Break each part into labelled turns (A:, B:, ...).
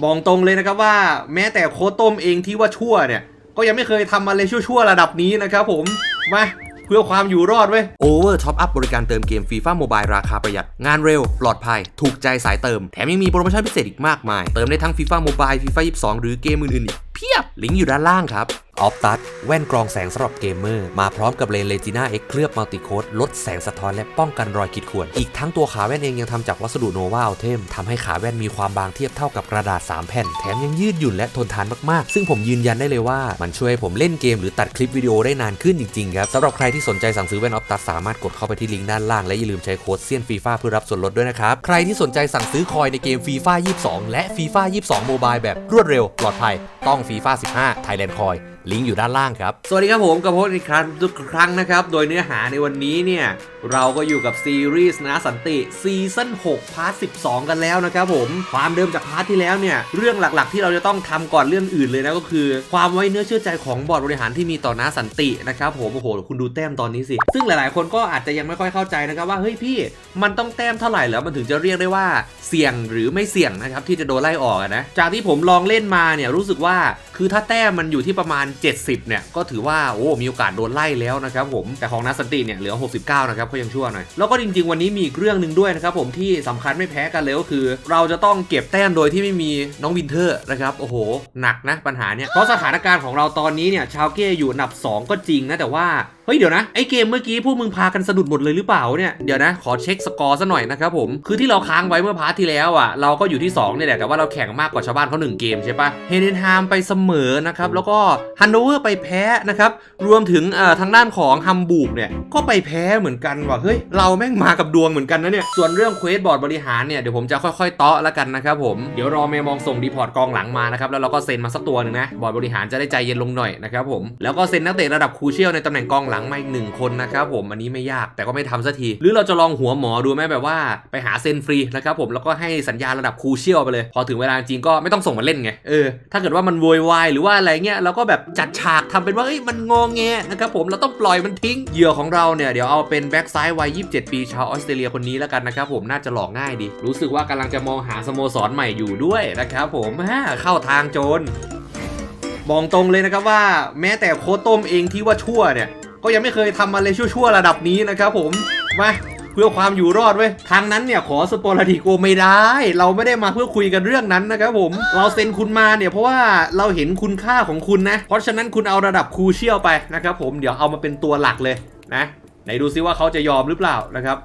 A: บอกตรงเลยนะครับว่าแม้แต่โคต้มเองที่ว่าชั่วเนี่ย ก็ยังไม่เคยทำอะไรชั่วๆระดับนี้นะครับผม มาเพื่อความอยู่รอดเว้ย Over Top Up บริการเติมเกม FIFA Mobile ราคาประหยัด งานเร็ว ปลอดภัย ถูกใจสายเติม แถมยังมีโปรโมชั่นพิเศษอีกมากมาย เติมได้ทั้ง FIFA Mobile FIFA 22 หรือเกมอื่นๆอีกเพียบ ลิงก์อยู่ด้านล่างครับออฟตัดแว่นกรองแสงสำหรับเกมเมอร์ มาพร้อมกับเลนเลจิน่าเอ็กเคลือบมัลติโคดลดแสงสะท้อนและป้องกันรอยขีดข่วน อีกทั้งตัวขาแว่นเองยังทำจากวัสดุโนวาอัลเทมทำให้ขาแว่นมีความบางเทียบเท่ากับกระดาษ 3 แผ่น แถมยังยืดหยุ่นและทนทานมากๆ ซึ่งผมยืนยันได้เลยว่า มันช่วยผมเล่นเกมหรือตัดคลิปวิดีโอได้นานขึ้นจริงๆครับสำหรับใครที่สนใจสั่งซื้อแว่นออฟตัดสามารถกดเข้าไปที่ลิงก์ด้านล่างและอย่าลืมใช้โค้ดเซียนฟีฟ่าเพื่อรับส่วนลดด้วยนะครับใครที่สนใจสั่งซื้อคอยในเกมฟีฟ่า22 และฟีฟ่า22 โมบายแบบรวดเร็วปลอดภัยต้องฟีฟ่า15 Thailand Coin ลิงก์อยู่ด้านล่างครับ สวัสดีครับผมกับพบอีกครั้งทุกครั้งนะครับ โดยเนื้อหาในวันนี้เนี่ย เราก็อยู่กับซีรีส์นะสันติซีซั่น6พาร์ท12 กันแล้วนะครับผม ความเดิมจากพาร์ทที่แล้วเนี่ย เรื่องหลักๆ ที่เราจะต้องทำก่อนเรื่องอื่นเลยนะก็คือ ความไว้เนื้อเชื่อใจของบอร์ดบริหารที่มีต่อน้าสันตินะครับผมโอ้โหคุณดูแต้มตอนนี้สิ ซึ่งหลายๆ คนก็อาจจะยังไม่ค่อยเข้าใจนะครับว่าเฮ้ยพี่ มันต้องแต้มเท่าไหร่แล้วมันถึงจะเรียกได้ว่าเสี่ยงหรือไม่เสี่ยงนะครับที่จะโดนไล่ออกนะจากที่ผมลองเล่นมาเนี่ยรู้สึกว่าคือถ้าแต้มมันอยู่ที่ประมาณ70 เนี่ย ก็ถือว่า โอ้ มีโอกาสโดนไล่แล้วนะครับผม แต่ของนัสันติเนี่ยเหลือ 69 นะครับก็ยังชั่วหน่อย แล้วก็จริง ๆ วันนี้มีอีกเรื่องหนึ่งด้วยนะครับผมที่สำคัญไม่แพ้กันเลยก็คือ เราจะต้องเก็บแต้มโดยที่ไม่มีน้องวินเทอร์นะครับ โอ้โห หนักนะปัญหาเนี่ย เพราะสถานการณ์ของเราตอนนี้เนี่ย ชาวเก้อยู่อันดับ 2 ก็จริงนะแต่ว่า ฮ้ยเดี๋ยวนะไอเกมเมื่อกี้พวกมึงพากันสะดุดหมดเลยหรือเปล่าเนี่ยเดี๋ยวนะขอเช็คสกอร์ซะหน่อยนะครับผมคือที่เราค้างไว้เมื่อพาร์ทที่แล้วอะเราก็อยู่ที่2เนี่ยแหละแต่ว่าเราแข่งมากกว่าชาวบ้านเขา1เกมใช่ปะเฮเดนฮามไปเสมอนะครับแล้วก็ฮันโนเวอร์ไปแพ้นะครับรวมถึงเอ่อทางด้านของฮัมบูร์กเนี่ยก็ไปแพ้เหมือนกันว่ะเฮ้ยเราแม่งมากับดวงเหมือนกันนะเนี่ยส่วนเรื่องเควสบอร์ดบริหารเนี่ยเดี๋ยวผมจะค่อยๆเตาะแล้วกันนะครับผมเดี๋ยวรอเมย์มองส่งดีพอร์ตกองหลังมานะครับแล้วเราก็เซ็นมาสักตัวหนึ่งนะบอร์ดบริหารจะได้ใจเย็นลงหน่อยนะครับผมแล้วก็เซ็นนักเตะระดับครูเชียลในตำแหน่งกองหลังมาอีกหนึ่งคนนะครับผมอันนี้ไม่ยากแต่ก็ไม่ทำสักที หรือเราจะลองหัวหมอดูไหมแบบว่าไปหาเซ็นฟรีนะครับผมแล้วก็ให้สัญญาระดับครูเชียลไปเลย พอถึงเวลาจริงก็ไม่ต้องส่งมาเล่นไงเออถ้าเกิดว่ามันโวยวายหรือว่าอะไรเงี้ยเราก็แบบจัดฉากทำเป็นว่าเอ้ยมันงอแงนะครับผมเราต้องปล่อยมันทิ้งเหยื่อของเราเนี่ยเดี๋ยวเอาเป็นแบ็กซ้ายวัย 27 ปีชาวออสเตรเลียคนนี้แล้วกันนะครับผมน่าจะหลอกง่ายดี รู้สึกว่ากำลังจะมองหาสโมสรใหม่อยู่ด้วยนะครับผมฮ่าเข้าทางโจรบอกตรงเลยนะครับว่าแม้แต่โคต้มเองที่ว่าชั่วเนี่ย ก็ยังไม่เคยทำอะไรชั่วๆระดับนี้นะครับผมมาเพื่อความอยู่รอดเว้ยทางนั้นเนี่ยขอสปอร์ติโกไม่ได้ เราไม่ได้มาเพื่อคุยกันเรื่องนั้นนะครับผมเราเซ็นคุณมาเนี่ยเพราะว่าเราเห็นคุณค่าของคุณนะ เพราะฉะนั้นคุณเอาระดับครูเชี่ยลไปนะครับผมเดี๋ยวเอามาเป็นตัวหลักเลยนะไหนดูซิว่าเขาจะยอมหรือเปล่านะครับ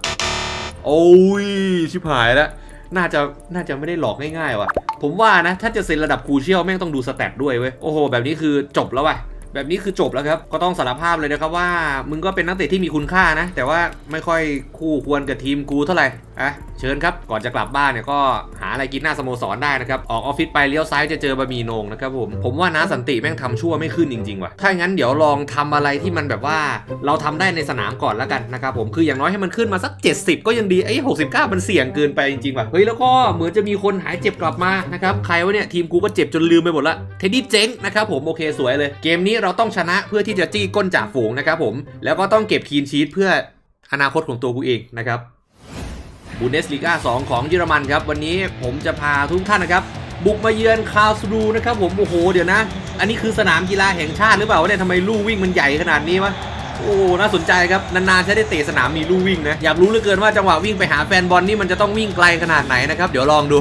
A: โอ้ยชิบหายแล้วน่าจะน่าจะไม่ได้หลอกง่ายๆว่ะ ผมว่านะ ถ้าจะเซ็นระดับครูเชี่ยลแม่งต้องดูสแตทด้วยเว้ยโอ้โหแบบนี้คือจบแล้วว่ะ แบบนี้คือจบแล้วครับ ก็ต้องสารภาพเลยนะครับว่า มึงก็เป็นนักเตะที่มีคุณค่านะ แต่ว่าไม่ค่อยคู่ควรกับทีมกูเท่าไหร่ อะเชิญครับ ก่อนจะกลับบ้านเนี่ยก็หาอะไรกินหน้าสโมสรได้นะครับ ออกออฟฟิศไปเลี้ยวซ้ายจะเจอบะหมี่นงนะครับผม ผมว่าน้าสันติแม่งทำชั่วไม่ขึ้นจริงๆว่ะ ถ้าอย่างนั้นเดี๋ยวลองทำอะไรที่มันแบบว่าเราทำได้ในสนามก่อนแล้วกันนะครับผม คืออย่างน้อยให้มันขึ้นมาสัก 70 ก็ยังดี ไอ้69มันเสี่ยงเกินไปจริงๆว่ะ เฮ้ยแล้วก็เหมือนจะมีคนหายเจ็บกลับมานะครับ ใครวะเนี่ยทีมกูก็เจ็บจนลืมไปหมดละ เทดดี้เจ๊งนะครับผมโอเคสวยเลย เกมนี้เราต้องชนะเพื่อที่จะจี้ก้นจ่าฝูงนะครับผม แล้วก็ต้องเก็บคีนชีตเพื่ออนาคตของตัวกูเองนะครับ บูเดสลีกา2ของเยอรมันครับ วันนี้ผมจะพาทุกท่านนะครับ บุกมาเยือนคาสรูนะครับผม โอ้โห เดี๋ยวนะ อันนี้คือสนามกีฬาแห่งชาติหรือเปล่าเนี่ยทำไมลู่วิ่งมันใหญ่ขนาดนี้วะโอ้ น่าสนใจครับ นานๆจะได้เตะสนามมีลู่วิ่งนะ อยากรู้เหลือเกินว่าจังหวะวิ่งไปหาแฟนบอลนี่มันจะต้องวิ่งไกลขนาดไหนนะครับ เดี๋ยวลองดู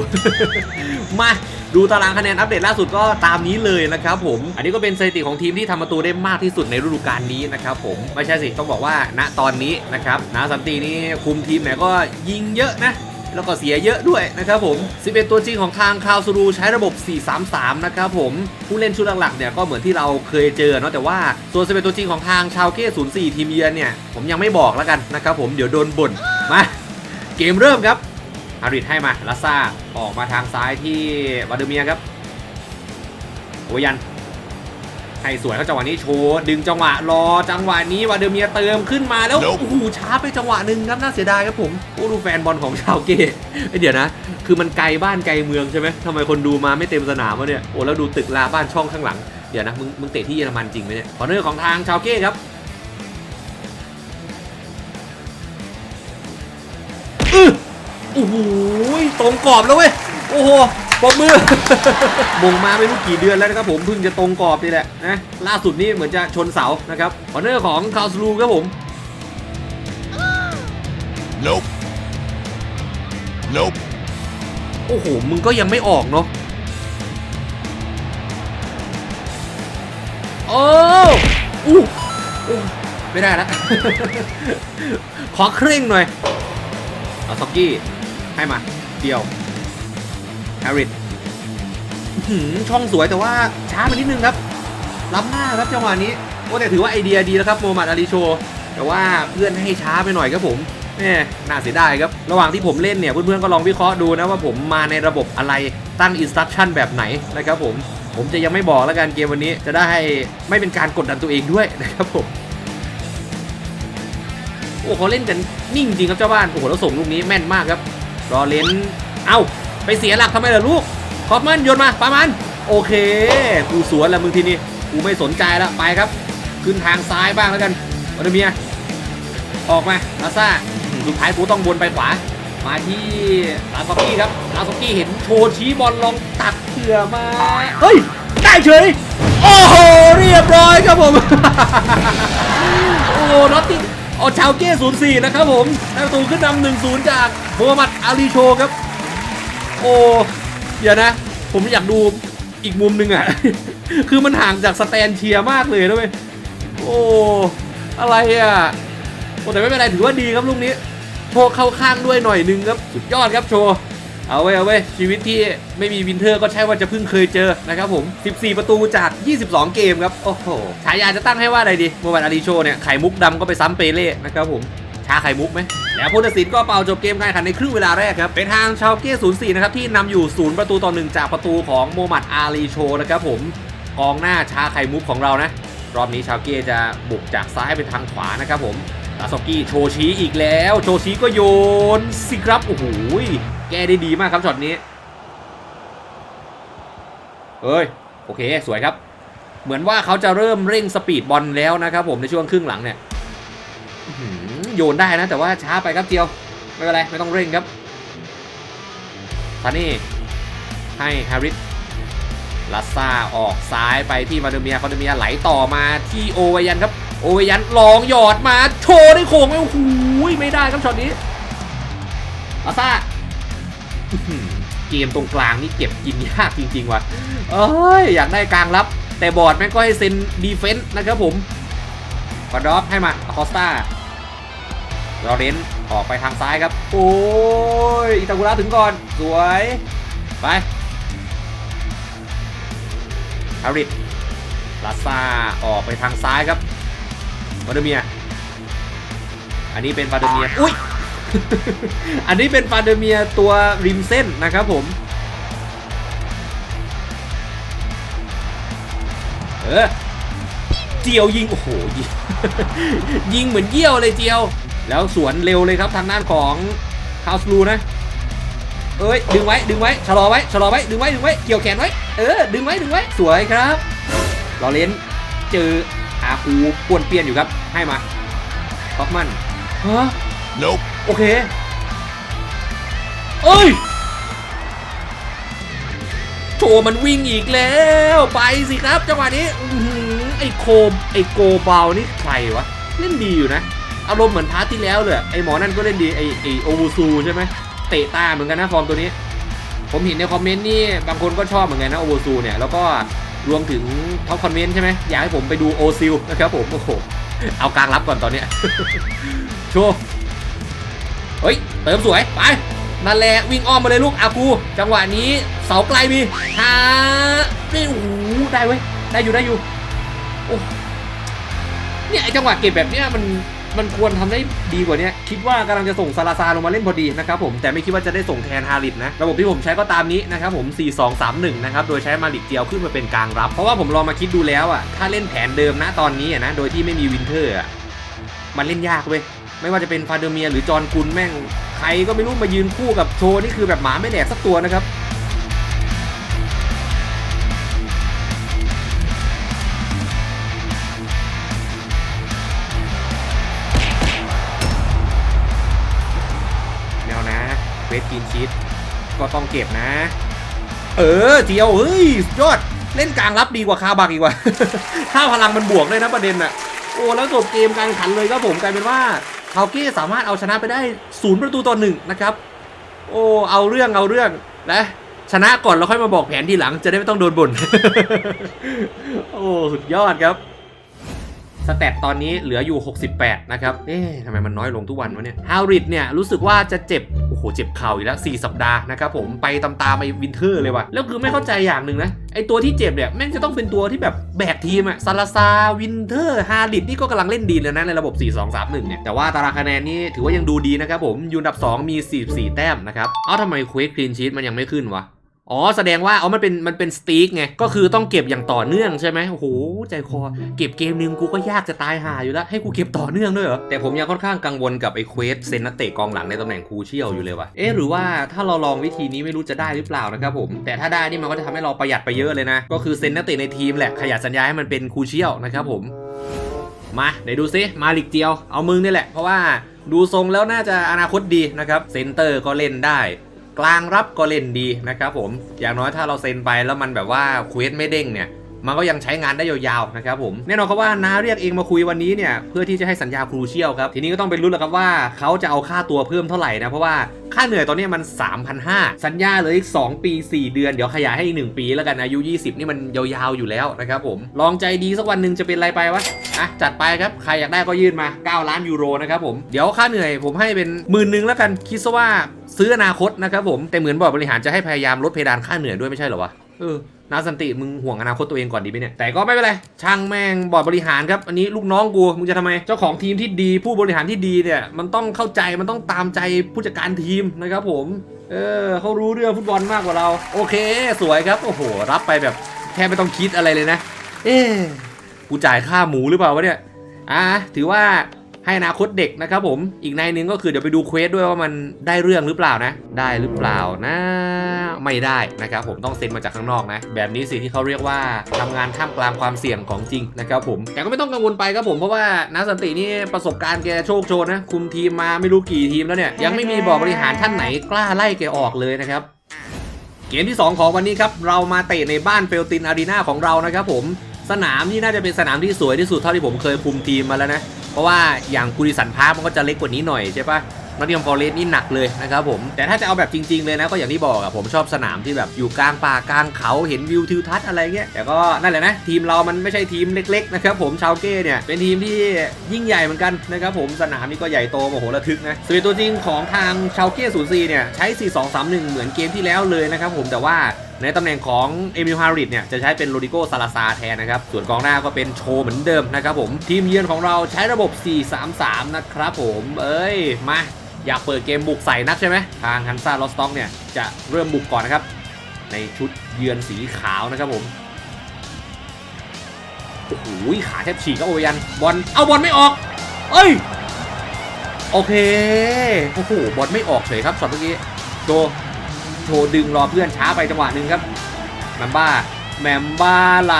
A: มา ดูตารางคะแนนอัปเดตล่าสุดก็ตามนี้เลยนะครับผม อันนี้ก็เป็นสถิติของทีมที่ทำประตูได้มากที่สุดในฤดูกาลนี้นะครับผมไม่ใช่สิต้องบอกว่าณตอนนี้นะครับนาสันตินี่คุมทีมไหนก็ยิงเยอะนะแล้วก็เสียเยอะด้วยนะครับผม 11 ตัวจริงของทางคาวซูรูใช้ระบบ 4-3-3 นะครับผม ผู้เล่นชุดหลักๆเนี่ยก็เหมือนที่เราเคยเจอเนาะแต่ว่าส่วน 11 ตัวจริงของทางชาวเก้04 ทีมเยือนเนี่ย ผมยังไม่บอกแล้วกันนะครับผมเดี๋ยวโดนบ่นมา เกมเริ่มครับ อาริดให้มาลาซ่าออกมาทางซ้ายที่วาเดเมียครับโอยันให้สวยเขาจังหวะนี้โชว์ดึงจังหวะรอจังหวะนี้วาเดเมียเติมขึ้นมาแล้ว
B: Nope
A: โอ้โหช้าไปจังหวะหนึ่งครับน่าเสียดายครับผมโอ้ดูแฟนบอลของชาวเก้เอ้ยเดี๋ยวนะ คือมันไกลบ้านไกลเมืองใช่ไหมทำไมคนดูมาไม่เต็มสนามวะเนี่ยโอ้แล้วดูตึกลาบ้านช่องข้างหลังเดี๋ยวนะมึงมึงเตะที่เยอรมันจริงไหมเนี่ยคอร์เนอร์ของทางชาวเก้ครับ โอ้โหตรงกรอบแล้วเว้ย โอ้โหปรบมือมงมาไม่รู้กี่เดือนแล้วนะครับผมเพิ่งจะตรงกรอบนี่แหละนะล่าสุดนี้เหมือนจะชนเสานะครับคอนเนอร์ของคาสลูครับผม
B: Nope. Nope.
A: โอ้โห มึงก็ยังไม่ออกเนาะโอ้อู้อู้ไม่ได้ละขอเคร่งหน่อยเอาซ็อกกี้ ให้มา เดียวแฮร์ริสช่องสวยแต่ว่าช้าไปนิดนึงครับล้ำหน้าครับจังหวะนี้โอ้แต่ถือว่าไอเดียดีแล้วครับโมมัดอาลีโช แต่ว่าเพื่อนให้ช้าไปหน่อยครับผมแหมน่าเสียดายครับ ระหว่างที่ผมเล่นเนี่ยเพื่อนๆก็ลองวิเคราะห์ดูนะว่าผมมาในระบบอะไรตั้งอินสต u ั t ชั่นแบบไหนนะครับผมผมจะยังไม่บอกแล้วกันเกมวันนี้จะได้ไม่เป็นการกดดันตัวเองด้วยนะครับผมโอ้เขาเล่นกันนิ่งจริงครับเจ้าบ้านโอ้โหแล้วส่งลูกนี้แม่นมากครับ รอเลนเอ้า ไปเสียหลักทำไมล่ะลูกคอปมันโยนมาประมาณโอเค กูสวนแล้วมึงทีนี้กูไม่สนใจแล้วไปครับ ขึ้นทางซ้ายบ้างแล้วกันวานเมียออกมาลาซ่าสุดท้ายกูต้องวนไปขวา มาที่ลาซอกกี้ครับลาซอกกี้เห็นโชว์ชี้บอลลองตัดเผื่อมาเฮ้ยได้เฉยโอ้โหเรียบร้อยครับผมโอ้นอตติ โอชาวเก้ศูนย์สี่นะครับผมได้ประตูขึ้นนำหนึ่งศูนย์จากโมฮัมหมัดอาลีโชครับ โอ้เดี๋ยวนะ ผมอยากดูอีกมุมหนึ่งอะ คือมันห่างจากสแตนเชียร์มากเลยนะเว้ยโอ้ อะไรอะโอ้แต่ไม่เป็นไรถือว่าดีครับลูกนี้โชว์เข้าข้างด้วยหน่อยนึงครับ สุดยอดครับโชว์ เอาไว้เอาไว้ชีวิตที่ไม่มีวินเทอร์ก็ใช่ว่าจะเพิ่งเคยเจอนะครับผม 14 ประตูจาก 22 เกมครับ โอ้โห ฉายาจะตั้งให้ว่าอะไรดีโมบันอารีโชเนี่ยไข่มุกดำก็ไปซ้ำเปเล่นะครับผมชาไข่มุกไหมแล้วผู้ตัดสินก็เป่าจบเกมการแข่งขันในครึ่งเวลาแรกครับ เป็นทางชาวเก้04 นะครับ ที่นำอยู่ 0 ประตูต่อ 1 จากประตูของโมฮัมหมัดอาลีโชนะครับผมกองหน้าชาไข่มุกของเรานะ รอบนี้ชาวเก้จะบุกจากซ้ายไปทางขวานะครับผม ลาซอกกี้โชชีอีกแล้ว โชชีก็โยนสิครับโอ้โหแก้ได้ดีมากครับช็อตนี้เอ้ยโอเคสวยครับ เหมือนว่าเขาจะเริ่มเร่งสปีดบอลแล้วนะครับผมในช่วงครึ่งหลังเนี่ยโยนได้นะแต่ว่าช้าไปครับเจียว ไม่เป็นไรไม่ต้องเร่งครับซานี่ให้แฮร์ริสลาซาออกซ้ายไปที่มาเดเมียคอนเดเมียไหลต่อมาที่โอเวยันครับ โอเวยันลองหยอดมาโชว์ได้โค้งไหมโอ้โหไม่ได้ครับช็อตนี้ลาซ่าเกมตรงกลางนี่เก็บกินยากจริง ๆว่ะเอ้ยอยากได้กลางรับ แต่บอร์ดแม่งก็ให้เซ็นดีเฟนส์นะครับผมฟอดอฟให้มาคอสตาลอเรนซ์ออกไปทางซ้ายครับ โอ้ยอิตากุระถึงก่อน สวย ไปฮาริสลาซาออกไปทางซ้ายครับ วาเดเมีย อันนี้เป็นฟาเดเมีย อุ้ย อันนี้เป็นฟาเดเมียตัวริมเส้นนะครับผม เออ เจียวยิง โอ้โห ยิงเหมือนเยี่ยวเลยเจียว แล้วสวนเร็วเลยครับทางด้านของคาวสลูนะเอ้ยดึงไว้ดึงไว้ชะลอไว้ชะลอไว้ดึงไว้ดึงไว้เกี่ยวแขนไว้เออดึงไว้ดึงไว้สวยครับลอเลนเจอาคูป่วนเปี้ยนอยู่ครับ ให้มาท็อปมันฮะ
B: Nope.
A: โอเค เอ้ย โชว์มันวิ่งอีกแล้ว ไปสิครับจังหวะนี้อื้อหือไอ้โคมไอ้โกบาลนี่ใครวะ เล่นดีอยู่นะ อารมณ์เหมือนพาร์ทที่แล้วเลย ไอ้หมอนั่นก็เล่นดี ไอ้ไอ้โอวูซูใช่ไหมเตะตาเหมือนกันนะฟอร์มตัวนี้ ผมเห็นในคอมเมนต์นี่บางคนก็ชอบเหมือนกันนะโอโวซูเนี่ย แล้วก็ รวมถึงท็อปคอมเมนต์ใช่ไหมอยากให้ผมไปดูโอซิลนะครับผม โอ้โห เอากลางรับก่อนตอนเนี้ยโชว์เฮ้ย เติมสวย ไปนั่นแหละวิ่งอ้อมมาเลยลูกอากู จังหวะนี้เสาไกลมีหานี่โอ้โหได้เว้ย ได้อยู่ได้อยู่โอ้เนี่ยไอจังหวะเก็บแบบเนี้ยมันมันควรทำได้ดีกว่านี้ คิดว่ากำลังจะส่งซาลาซาลงมาเล่นพอดีนะครับผมแต่ไม่คิดว่าจะได้ส่งแทนฮาริดนะระบบที่ผมใช้ก็ตามนี้นะครับผม 4-2-3-1 นะครับโดยใช้มาลิกเจียวขึ้นมาเป็นกลางรับ เพราะว่าผมลองมาคิดดูแล้วอะถ้าเล่นแผนเดิมนะตอนนี้อะนะโดยที่ไม่มีวินเทอร์อะมันเล่นยากเว้ยไม่ว่าจะเป็นฟาเดอร์เมียหรือจอร์นคุนแม่งใครก็ไม่รู้มายืนคู่กับโชว์นี่คือแบบหมาไม่แดกสักตัวนะครับ เวทกินชีตก็ต้องเก็บนะ เออเจียวเฮ้ยยอดเล่นกลางรับดีกว่าคาบักอีกว่าค่าพลังมันบวกเลยนะประเด็นน่ะโอ้แล้วจบเกมการขันเลยครับผมกลายเป็นว่าคาเก้สามารถเอาชนะไปได้ศูนย์ประตูต่อหนึ่งนะครับ โอ้เอาเรื่องเอาเรื่องนะชนะก่อนแล้วค่อยมาบอกแผนทีหลังจะได้ไม่ต้องโดนบ่นโอ้สุดยอดครับ สแตทตอนนี้เหลืออยู่ 68 นะครับ เอ๊ะทำไมมันน้อยลงทุกวันวะเนี่ย ฮาวริดเนี่ยรู้สึกว่าจะเจ็บ โอ้โห เจ็บเข่าอีกแล้ว 4 สัปดาห์นะครับผม ไปตามตามๆไปวินเทอร์เลยว่ะ แล้วคือไม่เข้าใจอย่างหนึ่งนะ ไอตัวที่เจ็บเนี่ยแม่งจะต้องเป็นตัวที่แบบแบกทีมอะซาลาซา วินเทอร์ ฮาริดนี่ก็กำลังเล่นดีเลยนะในระบบ 4 2 3 1 เนี่ย แต่ว่าตารางคะแนนนี่ถือว่ายังดูดีนะครับผม อยู่อันดับ 2 มี 44 แต้มนะครับ เอ้าทำไมเควสคลีนชีตมันยังไม่ขึ้นวะ อ๋อแสดงว่าอ๋อมันเป็นมันเป็นสตีกไงก็คือต้องเก็บอย่างต่อเนื่องใช่ไหมโอ้โหใจคอ เก็บเกมนึงกูก็ยากจะตายห่าอยู่แล้ว ให้กูเก็บต่อเนื่องด้วยเหรอ แต่ผมยังค่อนข้างกังวลกับไอ้เควสเซนนักเตะกองหลังในตำแหน่งครูเชียลอยู่เลยว่ะเอ๊ะหรือว่าถ้าเราลองวิธีนี้ไม่รู้จะได้หรือเปล่านะครับผม แต่ถ้าได้นี่มันก็จะทำให้เราประหยัดไปเยอะเลยนะ ก็คือเซนนักเตะในทีมแหละขยับสัญญาให้มันเป็นครูเชียลนะครับผมมาไหนดูซิมาลิกเจียวเอามึงนี่แหละเพราะว่าดูทรงแล้วน่าจะอนาคตดีนะครับเซนเตอร์ก็เล่นได้ กลางรับก็เล่นดีนะครับผมอย่างน้อยถ้าเราเซ็นไปแล้วมันแบบว่าเควสไม่เด้งเนี่ย มันก็ยังใช้งานได้ยาวๆนะครับผมแน่นอนครับว่าน้าเรียกเองมาคุยวันนี้เนี่ยเพื่อที่จะให้สัญญาครูเชียลครับทีนี้ก็ต้องไปรู้นแล้วครับว่าเขาจะเอาค่าตัวเพิ่มเท่าไหร่นะเพราะว่าค่าเหนื่อยตอนนี้มัน 3,500 สัญญาเหลืออีก 2 ปี 4 เดือน เดี๋ยวขยายให้อีก 1 ปีแล้วกันอายุ 20 นี่มันยาวๆอยู่แล้วนะครับผม ลองใจดีสักวันหนึ่งจะเป็นไรไปวะ อะ จัดไปครับ ใครอยากได้ก็ยื่นมา 9 ล้านยูโรนะครับผม เดี๋ยวค่าเหนื่อยผมให้เป็นหมื่นหนึ่งแล้วกัน คิดซะว่าซื้ออนาคตนะครับผม แต่เหมือนบอร์ดบริหารจะให้พยายามลดเพดานค่าเหนื่อยด้วยไม่ใช่เหรอวะ เออนาสันติมึงห่วงอนาคตตัวเองก่อนดีไหมเนี่ย แต่ก็ไม่เป็นไร ช่างแม่งบอร์ดบริหารครับ อันนี้ลูกน้องกู มึงจะทำไม เจ้าของทีมที่ดี ผู้บริหารที่ดีเนี่ย มันต้องเข้าใจ มันต้องตามใจผู้จัดการทีมนะครับผม เออเขารู้เรื่องฟุตบอลมากกว่าเรา โอเค สวยครับ โอ้โห รับไปแบบแทบไม่ต้องคิดอะไรเลยนะ เอ๊ะกูจ่ายค่าหมูหรือเปล่าวะเนี่ย อะถือว่า ให้อนาคตเด็กนะครับผมอีกในนึงก็คือเดี๋ยวไปดูเควสด้วยว่ามันได้เรื่องหรือเปล่านะ ได้หรือเปล่านะ ไม่ได้นะครับผมต้องเซ็นมาจากข้างนอกนะ แบบนี้สิที่เขาเรียกว่าทำงานท่ามกลางความเสี่ยงของจริงนะครับผมแต่ก็ไม่ต้องกังวลไปครับผมเพราะว่านาสันตินี่ประสบการณ์แกโชคโชนนะคุมทีมมาไม่รู้กี่ทีมแล้วเนี่ยยังไม่มีบอร์ดบริหารท่านไหนกล้าไล่แกออกเลยนะครับเกมที่ 2 ของวันนี้ครับ เรามาเตะในบ้านเฟลตินอารีนาของเรานะครับผม สนามนี่น่าจะเป็นสนามที่สวยที่สุดเท่าที่ผมเคยคุมทีมมาแล้วนะ ราะว่าอย่างกูริสันพาร์คมันก็จะเล็กกว่านี้หน่อยใช่ปะนอตติงแฮมฟอร์เรสต์นี่หนักเลยนะครับผม แต่ถ้าจะเอาแบบจริง ๆ เลยนะก็อย่างที่บอกอะผมชอบสนามที่แบบอยู่กลางป่ากลางเขาเห็นวิวทิวทัศน์อะไรเงี้ยแต่ก็นั่นแหละนะ ทีมเรามันไม่ใช่ทีมเล็ก ๆ นะครับผมชาวเก้เนี่ยเป็นทีมที่ยิ่งใหญ่เหมือนกันนะครับผมสนามนี่ก็ใหญ่โตโมโหระทึกนะส่วนตัวจริงของทางชาวเก้ศูนย์ซีเนี่ยใช้ 4-2-3-1 เหมือนเกมที่แล้วเลยนะครับผมแต่ว่า ในตำแหน่งของเอมิลฮาริดเนี่ยจะใช้เป็นโรดิโกซาลาซาแทนนะครับ ส่วนกองหน้าก็เป็นโชเหมือนเดิมนะครับผม ทีมเยือนของเราใช้ระบบ 4-3-3 นะครับผม เอ้ย มา อยากเปิดเกมบุกใส่นักใช่ไหม ทางฮันซาลอสตองเนี่ยจะเริ่มบุกก่อนนะครับ ในชุดเยือนสีขาวนะครับผมโอ้โหขาแทบฉีกครับโอเวยัน บอล เอาบอลไม่ออก เอ้ย โอเค โอ้โห บอลไม่ออกเฉยครับช็อตเมื่อกี้โจ โชว์ดึงรอเพื่อนช้าไปจังหวะหนึ่งครับแมมบ้าแมมบ้าไหล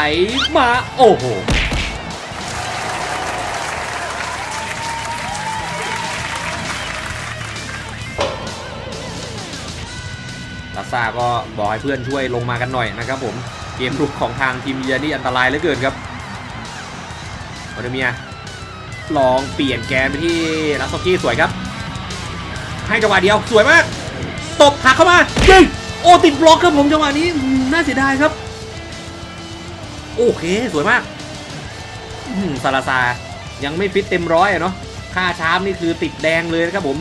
A: มาโอ้โหลาซาก็บอกให้เพื่อนช่วยลงมากันหน่อยนะครับผม เกมรุกของทางทีมเยือนนี่อันตรายเหลือเกินครับโอเดเมียลองเปลี่ยนแกนไปที่ลัสโซกี้สวยครับ ให้จังหวะเดียวสวยมาก ตบหักเข้ามายิงโอ้ติดบล็อกครับผมจังหวะนี้อืมน่าเสียดายครับ โอเคสวยมากอืมซาลาซายังไม่ฟิตเต็มร้อยอะเนาะค่าชาร์ปนี่คือติดแดงเลยนะครับผม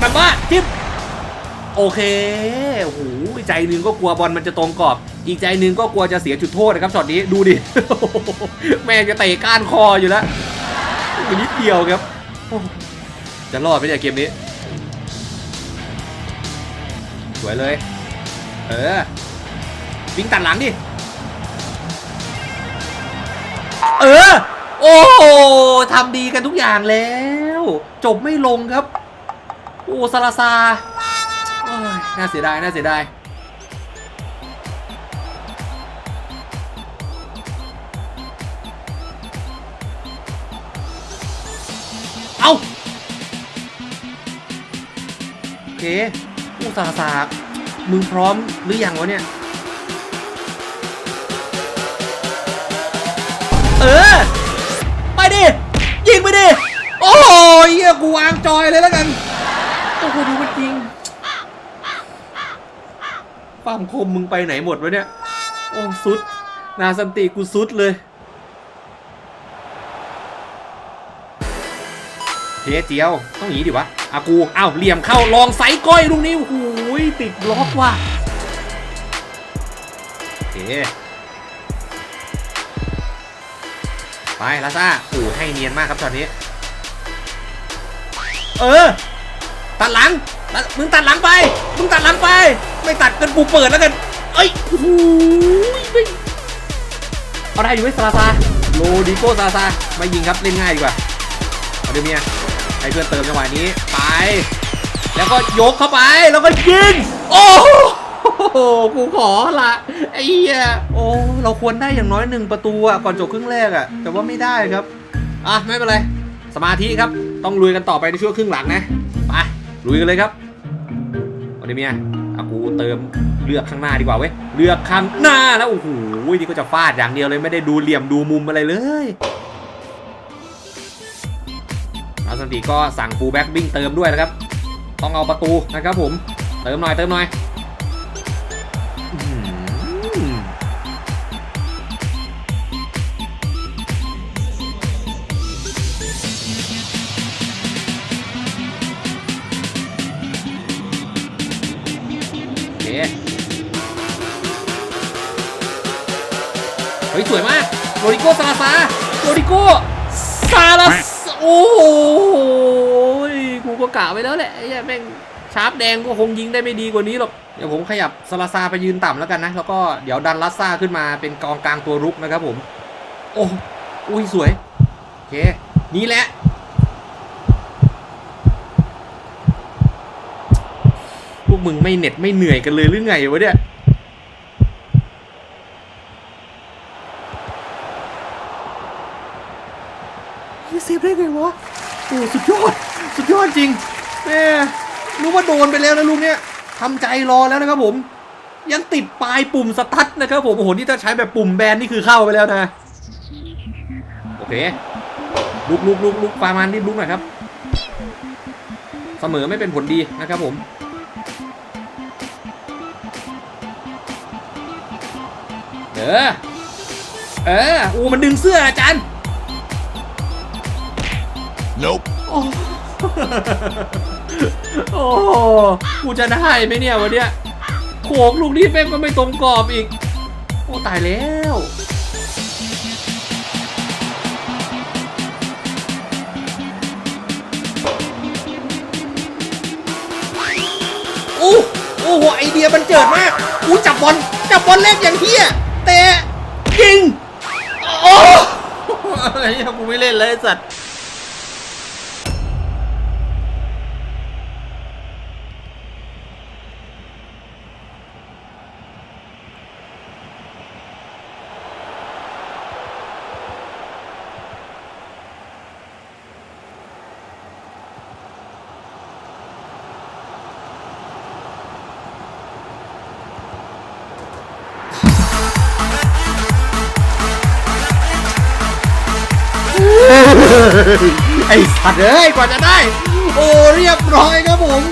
A: แบบว่าจิ๊บโอเคโอ้โหใจหนึ่งก็กลัวบอลมันจะตรงกรอบ อีกใจหนึ่งก็กลัวจะเสียจุดโทษนะครับช็อตนี้ดูดิแม่งจะเตะก้านคออยู่แล้วอีกนิดเดียวครับโอ้จะรอดไหมเนี่ยเกมนี้ สวยเลย เออ วิ่งตัดหลังดิ เออ โอ้โหทำดีกันทุกอย่างแล้ว จบไม่ลงครับ โอ้ซาลาซาน่าเสียดาย น่าเสียดายเอาโอเค อู้ซาซามึงพร้อมหรือยังวะเนี่ย เออ ไปดิ ยิงไปดิ โอ้ยเหี้ยกูวางจอยเลยแล้วกันโอ้โหดูมันจริงความคมมึงไปไหนหมดวะเนี่ย โอ้สุด นาสันติกูสุดเลยเทียเจียว ต้องหนีดิวะ อากูอ้าวเหลี่ยมเข้าลองไซส์ก้อยลูกนี้โอ้โหติดบล็อกว่ะโอเคไปลาซ่าโอ้ให้เนียนมากครับตอนนี้ เออ ตัดหลังตัดมึงตัดหลังไป มึงตัดหลังไป ไม่ตัดกันกูเปิดแล้วกัน เอ้ยโอ้โหไม่เอาได้อยู่ไหมซาซาโลดิโก้ซาลาซาไม่ยิงครับเล่นง่ายดีกว่าเอาเดี๋ยวเมีย ให้เพื่อนเติมจังหวะนี้ไป แล้วก็ยกเข้าไปแล้วก็ยิงโอ้โหกูขอละไอ้เหี้ยโอ้เราควรได้อย่างน้อยหนึ่งประตูอะก่อนจบครึ่งแรกอะแต่ว่าไม่ได้ครับอะไม่เป็นไรสมาธิครับต้องลุยกันต่อไปในช่วงครึ่งหลังนะไปลุยกันเลยครับโอเดเมียอากูเติมเลือกข้างหน้าดีกว่าเว้ยเลือกข้างหน้าแล้วโอ้โหนี่ก็จะฟาดอย่างเดียวเลยไม่ได้ดูเหลี่ยมดูมุมอะไรเลย อาสันติก็สั่งฟูลแบ็กบิ้งเติมด้วยนะครับ ต้องเอาประตูนะครับผม เติมหน่อยเติมหน่อยเฮ้ย สวยมากโรดิโกซาลาซาโรดิโกซาลาซ อ้โหกูก็กะไว้แล้วแหละไอ้แม่งชาร์ปแดงก็คงยิงได้ไม่ดีกว่านี้หรอก เดี๋ยวผมขยับซาลาซาไปยืนต่ำแล้วกันนะ แล้วก็เดี๋ยวดันลัสซาขึ้นมาเป็นกองกลางตัวรุกนะครับผม โอ้อุ้ยสวย โอเค นี่แหละ พวกมึงไม่เหน็ดไม่เหนื่อยกันเลยหรือไงวะเนี่ย เฮ้ยเซฟได้ไงวะโอ้สุดยอด สุดยอดจริงแม่รู้ว่าโดนไปแล้วนะลูกเนี้ยทำใจรอแล้วนะครับผม ยังติดปลายปุ่มสตัทนะครับผมโอ้โหนี่ถ้าใช้แบบปุ่มแบนนี่คือเข้าไปแล้วนะ โอเคลุกลุกลุกลุกฟามันรีบลุกหน่อยครับ เสมอไม่เป็นผลดีนะครับผมเออ เออโอ้มันดึงเสื้ออาจารย์
B: Nope.
A: โอ้โอ้กูจะได้ไหมเนี่ยวันเนี้ยโขกลูกนี้แม่งก็ไม่ตรงกรอบอีก โอ้ตายแล้วโอ้โอ้โหไอเดียมันเจิดมากกูจับบอลจับบอลเล่นอย่างเฮียแต่ยิงโอ้อะไรเนี่ยกูไม่เล่นเลยไอ้สัตว์ ไอสัตว์เอ้ยกว่าจะได้ โอ้เรียบร้อยครับผม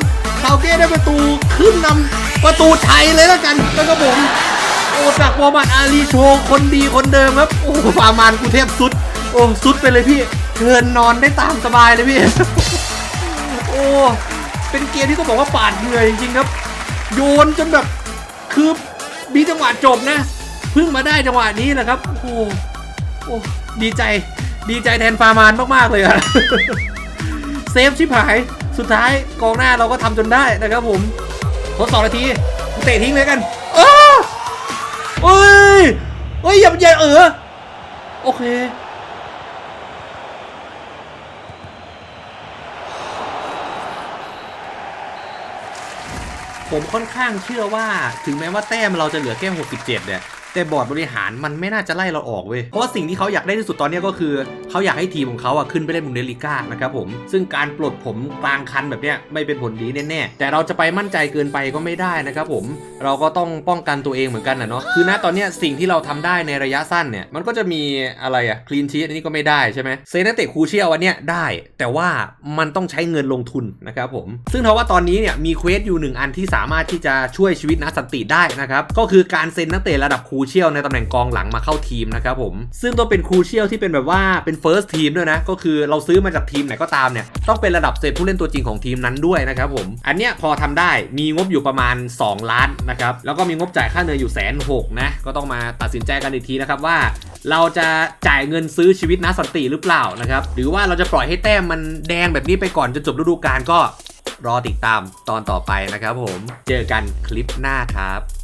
A: คาวเก้ได้ประตูขึ้นนำประตูชัยเลยแล้วกันแล้วครับผมโอ้จากวอร์มัดอารีโชคนดีคนเดิมครับโอ้ฟาร์มานกูเทพสุด โอ้สุดไปเลยพี่เชิญนอนได้ตามสบายเลยพี่ โอ้เป็นเกมที่ต้องบอกว่าปาดเหนื่อยจริงๆครับ โยนจนแบบคือมีจังหวะจบนะเพิ่งมาได้จังหวะนี้แหละครับ โอ้โหโอ้ดีใจ ดีใจแทนฟาร์มานมากๆเลยอะเซฟชิบหาย สุดท้ายกองหน้าเราก็ทำจนได้นะครับผมทดสองนาทีเตะทิ้งเลยกันอ้าเอ้ยเอ้ยอย่าอย่าเออโอเคผมค่อนข้างเชื่อว่าถึงแม้ว่าแต้มเราจะเหลือแค่ 67 เนี่ย แต่บอร์ดบริหารมันไม่น่าจะไล่เราออกเว้ย เพราะว่าสิ่งที่เขาอยากได้ที่สุดตอนนี้ก็คือ เขาอยากให้ทีมของเขาอะขึ้นไปเล่นบุนเดลิก้านะครับผม ซึ่งการปลดผมกลางคันแบบเนี้ยไม่เป็นผลดีแน่ๆ แต่เราจะไปมั่นใจเกินไปก็ไม่ได้นะครับผม เราก็ต้องป้องกันตัวเองเหมือนกันนะเนาะ คือณตอนนี้สิ่งที่เราทำได้ในระยะสั้นเนี่ย มันก็จะมีอะไรอะคลีนชีตอันนี้ก็ไม่ได้ใช่ไหมเซนเตะคูเชียวันเนี้ยได้ แต่ว่ามันต้องใช้เงินลงทุนนะครับผม ซึ่งเท่าว่าตอนนี้เนี่ยมีเควสอยู่หนึ่งอันที่สามารถที่จะช่วยชีวิตนักสันติได้นะครับ ก็คือการเซ็นนักเตะระดับคูเชียลในตำแหน่งกองหลังมาเข้าทีมนะครับผมซึ่งต้องเป็นครูเชียลที่เป็นแบบว่าเป็นเฟิร์สทีมด้วยนะก็คือเราซื้อมาจากทีมไหนก็ตามเนี่ยต้องเป็นระดับเซตผู้เล่นตัวจริงของทีมนั้นด้วยนะครับผมอันเนี้ยพอทำได้มีงบอยู่ประมาณ 2 ล้านนะครับแล้วก็มีงบจ่ายค่าเหนื่อยอยู่แสนหกนะก็ต้องมาตัดสินใจกันอีกทีนะครับว่า เราจะจ่ายเงินซื้อชีวิตนักสันติหรือเปล่านะครับหรือว่าเราจะปล่อยให้แต้มมันแดงแบบนี้ไปก่อนจนจบฤดูกาลก็รอติดตามตอนต่อไปนะครับผม เจอกันคลิปหน้าครับ